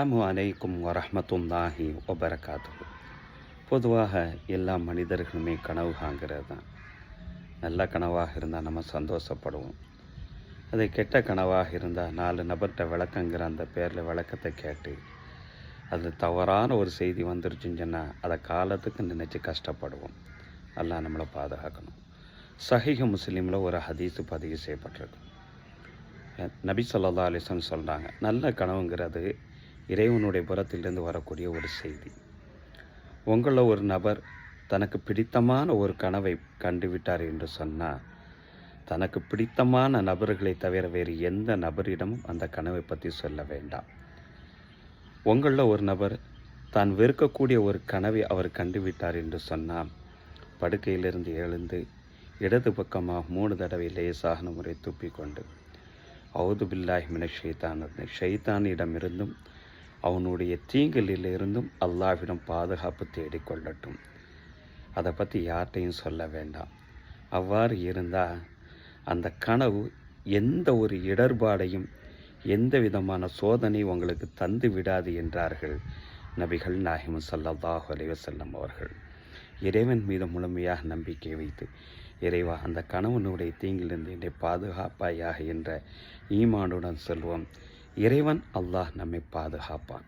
அஸ்லாம் அலைக்கும் வரமத்துல்லாஹி வபரகாத்து பொதுவாக எல்லா மனிதர்களுமே கனவு காங்கிறது தான். நல்ல கனவாக இருந்தால் நம்ம சந்தோஷப்படுவோம். அது கெட்ட கனவாக இருந்தால் நாலு நபர்கிட்ட விளக்கங்கிற அந்த பேரில் விளக்கத்தை கேட்டு அது தவறான ஒரு செய்தி வந்துருச்சுன்னு சொன்னால் அதை காலத்துக்கு நினச்சி கஷ்டப்படுவோம். எல்லாம் நம்மளை பாதுகாக்கணும். சஹிக முஸ்லீமில் ஒரு ஹதீஸு பதிவு செய்யப்பட்டிருக்கு. நபி சொல்லா அலிசன் சொல்கிறாங்க நல்ல கனவுங்கிறது இறைவனுடைய புறத்திலிருந்து வரக்கூடிய ஒரு செய்தி. உங்களில் ஒரு நபர் தனக்கு பிடித்தமான ஒரு கனவை கண்டுவிட்டார் என்று சொன்னால் தனக்கு பிடித்தமான நபர்களை தவிர வேறு எந்த நபரிடமும் அந்த கனவை பற்றி சொல்ல வேண்டாம். உங்களில் ஒரு நபர் தான் வெறுக்கக்கூடிய ஒரு கனவை அவர் கண்டுவிட்டார் என்று சொன்னால் படுக்கையிலிருந்து எழுந்து இடது பக்கமாக மூணு தடவை லேசான முறை துப்பிக்கொண்டு அவுது பில்லாஹி மின ஷைத்தான். ஷைத்தானிடமிருந்தும் அவனுடைய தீங்கலிலிருந்தும் அல்லாவிடம் பாதுகாப்பு தேடிக்கொள்ளட்டும். அதை பற்றி யார்கிட்டையும் சொல்ல வேண்டாம். அவ்வாறு இருந்தால் அந்த கனவு எந்த ஒரு இடர்பாடையும் எந்த விதமான சோதனை உங்களுக்கு தந்து விடாது என்றார்கள் நபிகள் நாஹிம் சல்லல்லாஹு அலைவசல்லம் அவர்கள். இறைவன் மீது முழுமையாக நம்பிக்கை வைத்து இறைவா அந்த கணவனுடைய தீங்கிலிருந்து என்னை பாதுகாப்பாயாக என்ற ஈமானுடன் செல்வோம். இறைவன் அல்லாஹ் நம்மை பாதுகாப்பான்.